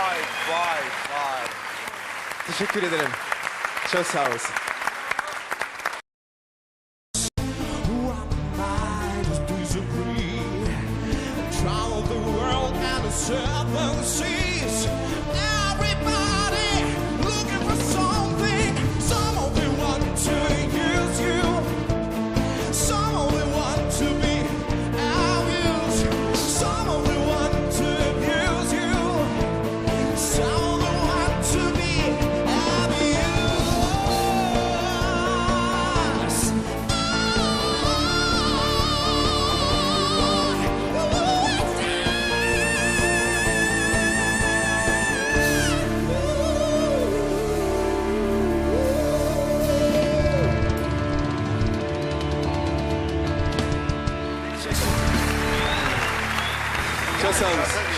Vay vay vay. Teşekkür ederim. Çok sağ olasın.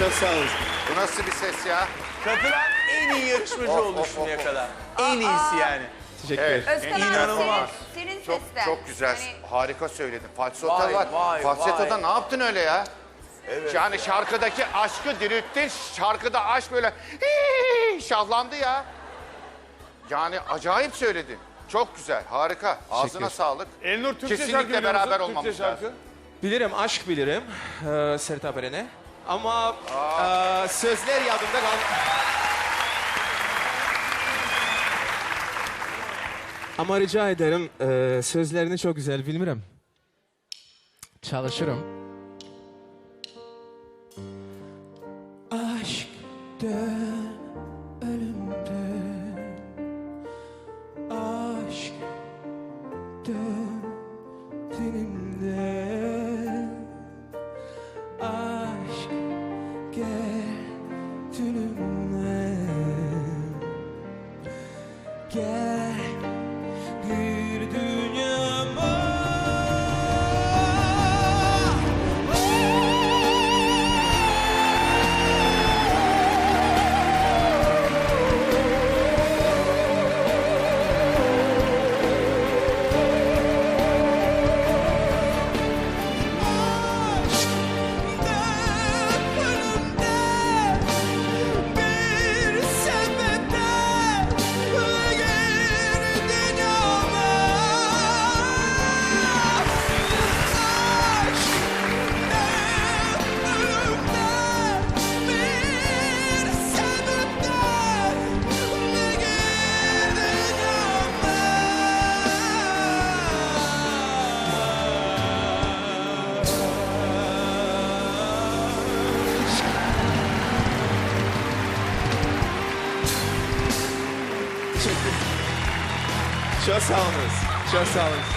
Çok sağ olasın. Bu nasıl bir ses ya? Katılan en iyi yarışmacı Of, oldu of, şimdiye of, kadar. En iyisi yani. Teşekkür Evet. ederim. Özkan abi İnanılmaz. senin, senin Çok sesten. çok güzel. Yani Harika söyledin. Falsetto Vay, var. vay, Falsetto'da vay. ne yaptın öyle ya? yani şarkıdaki aşkı dirilttin. Şarkıda aşk böyle hii, şahlandı ya. Yani acayip söyledin. Çok güzel, harika. Ağzına sağlık. Elnur Türkçe Kesinlikle şarkı biliyor beraber olmamız Türkçe şarkı. lazım. Bilirim, aşk bilirim. Ee, Sertab Eren'e. Ama e, sözler yadımda kal. Ama rica ederim, e, sözlerini çok güzel bilmiyorum. Çalışırım. Aşk dön Yeah. Çok sağ olunuz. Çok sağ olunuz.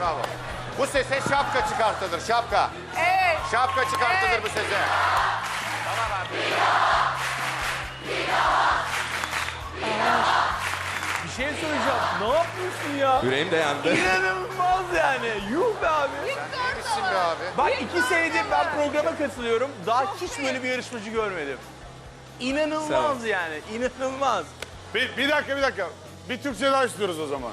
Bravo. Bu sese şapka çıkartılır, şapka. Evet. Şapka çıkartılır bu sese. Bir şey söyleyeceğim. Ne yapıyorsun ya? Yüreğim de yandı. İnanılmaz yani. Yuh be abi. Kimsin be abi? Bak iki senedir ben programa katılıyorum. Daha hiç böyle bir yarışmacı görmedim. İnanılmaz yani. İnanılmaz. Bir, bir dakika bir dakika. Bir Türkçe daha istiyoruz o zaman.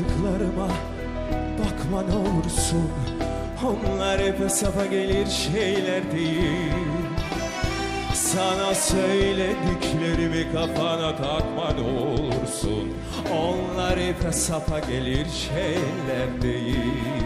Yaptıklarıma bakma ne olursun. Onlar hep hesaba gelir şeyler değil. Sana söylediklerimi kafana takma ne olursun. Onlar hep hesaba gelir şeyler değil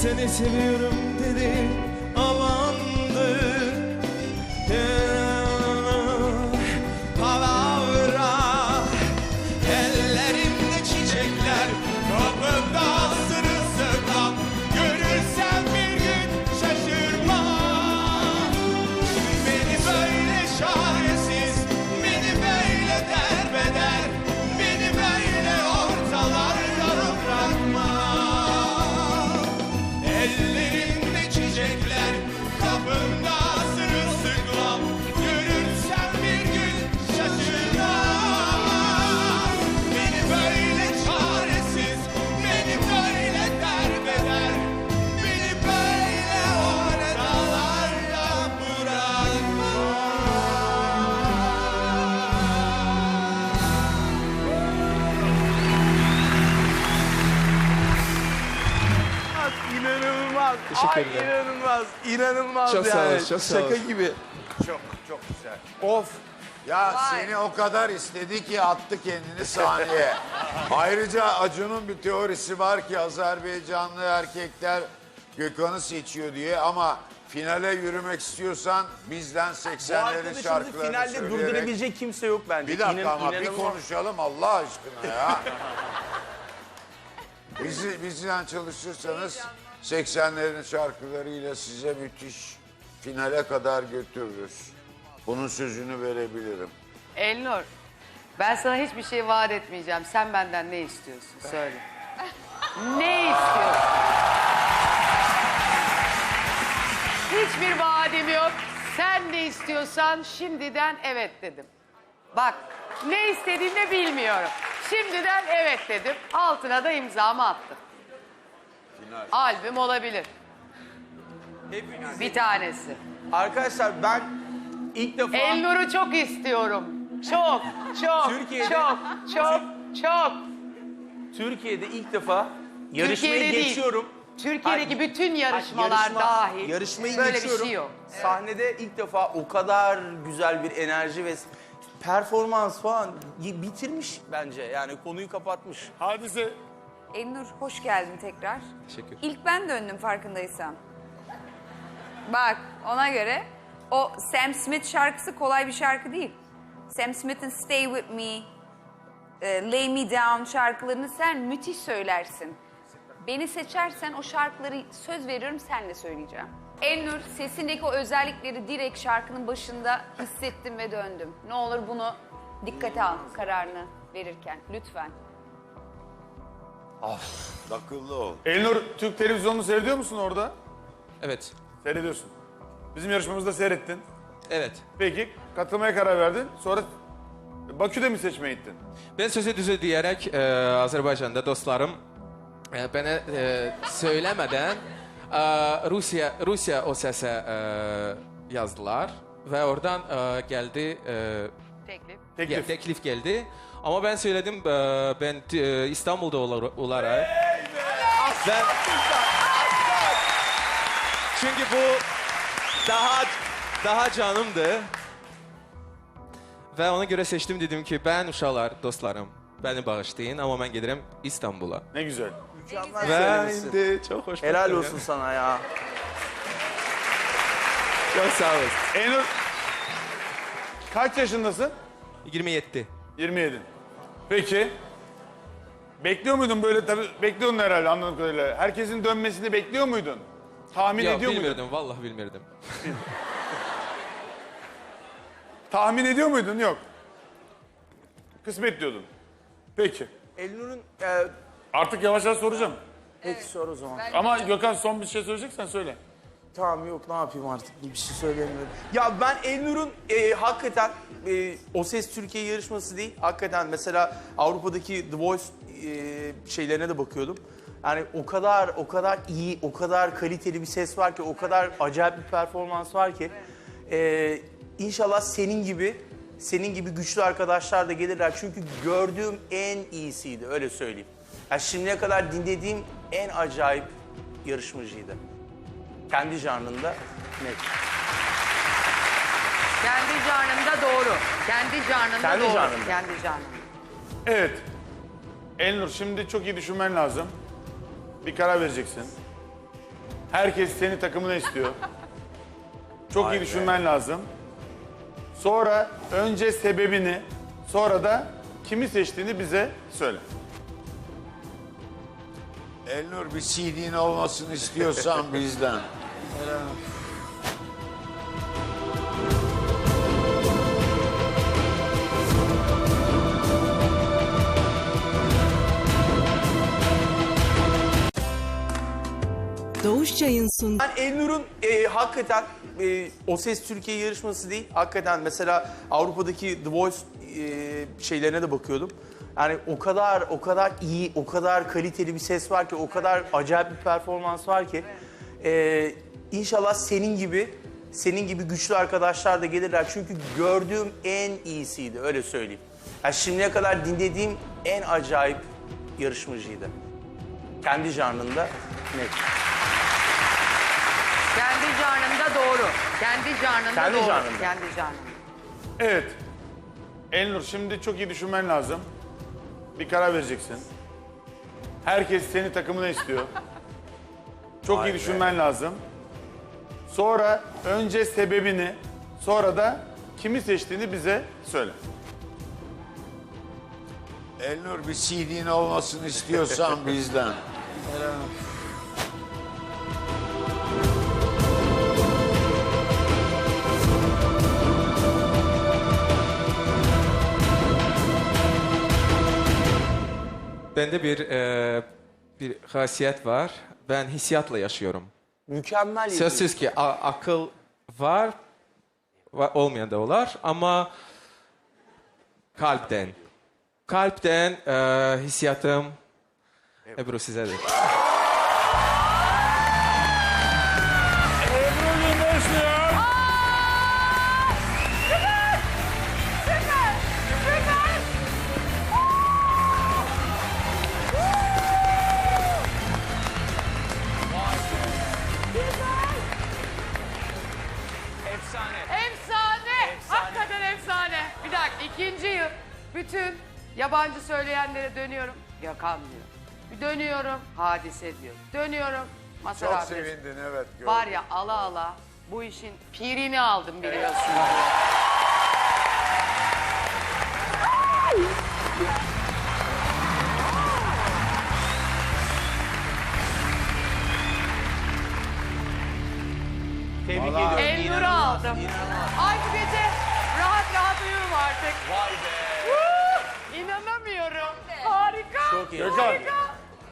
seni seviyorum dedim Ay ederim. inanılmaz. İnanılmaz Çok yani. sağ olun, çok sağ Şaka gibi. Çok, çok güzel. Of. Ya seni o kadar istedi ki attı kendini sahneye. Ayrıca Acun'un bir teorisi var ki Azerbaycanlı erkekler Gökhan'ı seçiyor diye ama finale yürümek istiyorsan bizden Bu 80'lerin arkadaşımızı şarkılarını finalde söyleyerek. durdurabilecek kimse yok bence. Bir dakika İnan- ama bir inanılmaz. konuşalım Allah aşkına ya. Bizi, bizden çalışırsanız 80'lerin şarkılarıyla size müthiş finale kadar götürürüz. Bunun sözünü verebilirim. Elnur, ben sana hiçbir şey vaat etmeyeceğim. Sen benden ne istiyorsun? Söyle. ne istiyorsun? Hiçbir vaadim yok. Sen ne istiyorsan şimdiden evet dedim. Bak, ne istediğini de bilmiyorum. Şimdiden evet dedim. Altına da imzamı attım. Albüm olabilir. Bir tanesi. Arkadaşlar ben ilk defa Elnur'u çok istiyorum. Çok, çok, Türkiye'de- çok, çok, çok. Türkiye'de ilk defa yarışmayı Türkiye'de değil. geçiyorum. Türkiye'deki Hayır. bütün yarışmalar Yarışma- dahil. Yarışmayı böyle geçiyorum. bir şey yok. Sahnede ilk defa o kadar güzel bir enerji ve performans falan y- bitirmiş bence. Yani konuyu kapatmış. Hadise Elnur hoş geldin tekrar. Teşekkür. İlk ben döndüm farkındaysan. Bak ona göre o Sam Smith şarkısı kolay bir şarkı değil. Sam Smith'in Stay With Me, e, Lay Me Down şarkılarını sen müthiş söylersin. Beni seçersen o şarkıları söz veriyorum senle söyleyeceğim. Elnur sesindeki o özellikleri direkt şarkının başında hissettim ve döndüm. Ne olur bunu dikkate al kararını verirken lütfen. Akıllı ol. Elnur Türk televizyonunu seyrediyor musun orada? Evet. Seyrediyorsun. Bizim yarışmamızda seyrettin. Evet. Peki katılmaya karar verdin. Sonra Bakü'de mi seçmeye gittin? Ben sözü düzü diyerek e, Azerbaycan'da dostlarım e, bana e, söylemeden Ee, Rusya Rusya o sese e, yazdılar ve oradan e, geldi e, Teklif. Ya, teklif geldi. Ama ben söyledim e, ben e, İstanbul'da olar- olarak. Ben çünkü bu daha daha canımdı. Ve ona göre seçtim dedim ki ben uşaklar, dostlarım beni bağışlayın ama ben giderim İstanbul'a. Ne güzel. Mükemmel Ve söylemişsin. indi çok hoş. Helal olsun sana ya. ya. Çok sağ olasın. Enur kaç yaşındasın? 27. 27. Peki. Bekliyor muydun böyle tabii bekliyordun herhalde anladığım kadarıyla. Herkesin dönmesini bekliyor muydun? Tahmin Yok ediyor muydun? bilmiyordum vallahi bilmiyordum. Tahmin ediyor muydun? Yok. Kısmet diyordun. Peki. Elnur'un e, Artık yavaş yavaş soracağım. peki sor o zaman. Ama Gökhan son bir şey söyleyeceksen söyle. Tamam yok ne yapayım artık bir şey söylemiyorum. Ya ben Elnur'un e, hakikaten e, O Ses Türkiye yarışması değil. Hakikaten mesela Avrupa'daki The Voice e, şeylerine de bakıyordum. Yani o kadar o kadar iyi, o kadar kaliteli bir ses var ki, o kadar acayip bir performans var ki. E, inşallah senin gibi senin gibi güçlü arkadaşlar da gelirler. Çünkü gördüğüm en iyisiydi öyle söyleyeyim. Yani şimdiye kadar dinlediğim en acayip yarışmacıydı. Kendi janrında net. Kendi canında doğru. Kendi canında Kendi doğru. canında. Kendi canında. Evet. Elnur şimdi çok iyi düşünmen lazım. Bir karar vereceksin. Herkes seni takımına istiyor. Çok iyi düşünmen lazım. Sonra önce sebebini, sonra da kimi seçtiğini bize söyle. Elnur bir CD'nin olmasını istiyorsan bizden. Doğuş Çay'ın sunduğu Elnur'un e, hakikaten e, O Ses Türkiye yarışması değil. Hakikaten mesela Avrupa'daki The Voice e, şeylerine de bakıyordum. Yani o kadar o kadar iyi, o kadar kaliteli bir ses var ki, o kadar acayip bir performans var ki. E, inşallah senin gibi senin gibi güçlü arkadaşlar da gelirler. Çünkü gördüğüm en iyisiydi öyle söyleyeyim. Yani şimdiye kadar dinlediğim en acayip yarışmacıydı. Kendi janrında net. Kendi canında doğru. Kendi canında Kendi doğru. canında. Kendi canında. Evet. Elnur şimdi çok iyi düşünmen lazım. Bir karar vereceksin. Herkes seni takımına istiyor. Çok iyi düşünmen lazım. Sonra önce sebebini, sonra da kimi seçtiğini bize söyle. Elnur bir CD'nin olmasını istiyorsan bizden. Bende bir e, bir hasiyet var. Ben hissiyatla yaşıyorum. Mükemmel yetenek. Sözsüz ki a- akıl var, var olmayan da olar ama kalpten. Kalpten e, hissiyatım Ebru sizedir. Efsane. İkinci yıl bütün yabancı söyleyenlere dönüyorum. Gökhan diyor. Bir dönüyorum. Hadise diyor. Dönüyorum. Masar Çok abi. sevindin evet. gördüm. Var ya ala ala bu işin pirini aldım biliyorsun. Tebrik ediyorum. Elnur'u aldım. inanılmaz. Ay bu gece rahat rahat uyurum artık. Vay be. İnanamıyorum. Harika. Çok iyi. Gökhan,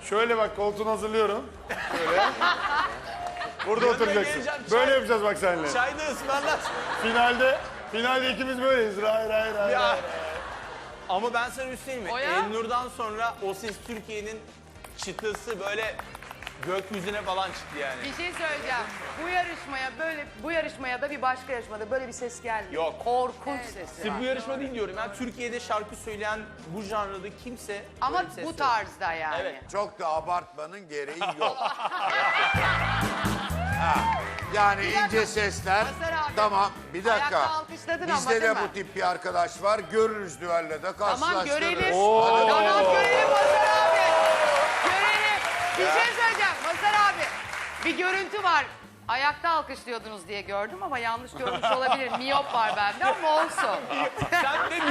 şöyle bak koltuğunu hazırlıyorum. Şöyle. Burada oturacaksın. geleceğim, çay- Böyle yapacağız bak seninle. Çay da ısmarlar. Finalde, finalde ikimiz böyleyiz. Hayır, hayır, hayır. Ya. Ama ben sana bir şey mi? O ya. Elnur'dan sonra O Ses Türkiye'nin çıtısı böyle gökyüzüne falan çıktı yani. Bir şey söyleyeceğim. Bu yarışmaya böyle bu yarışmaya da bir başka yarışmada böyle bir ses gelmiyor. Yok. Korkunç sesi Sırf var. bu yarışma değil diyorum. Yani Türkiye'de şarkı söyleyen bu janrada kimse Ama böyle bir ses bu yok. tarzda yani. Evet. Çok da abartmanın gereği yok. Ha, yani Bir dakika. ince sesler. Abi, Tamam bir dakika. ayakta alkışladın ama Bizde değil de mi? bu tip bir arkadaş var. Görürüz düelle de karşılaştırırız. Tamam görelim. Hadi Tamam görelim Mazhar abi. Görelim. Bir şey söyleyeceğim. Bir görüntü var. Ayakta alkışlıyordunuz diye gördüm ama yanlış görmüş olabilirim. Miyop var bende ama olsun. Sen de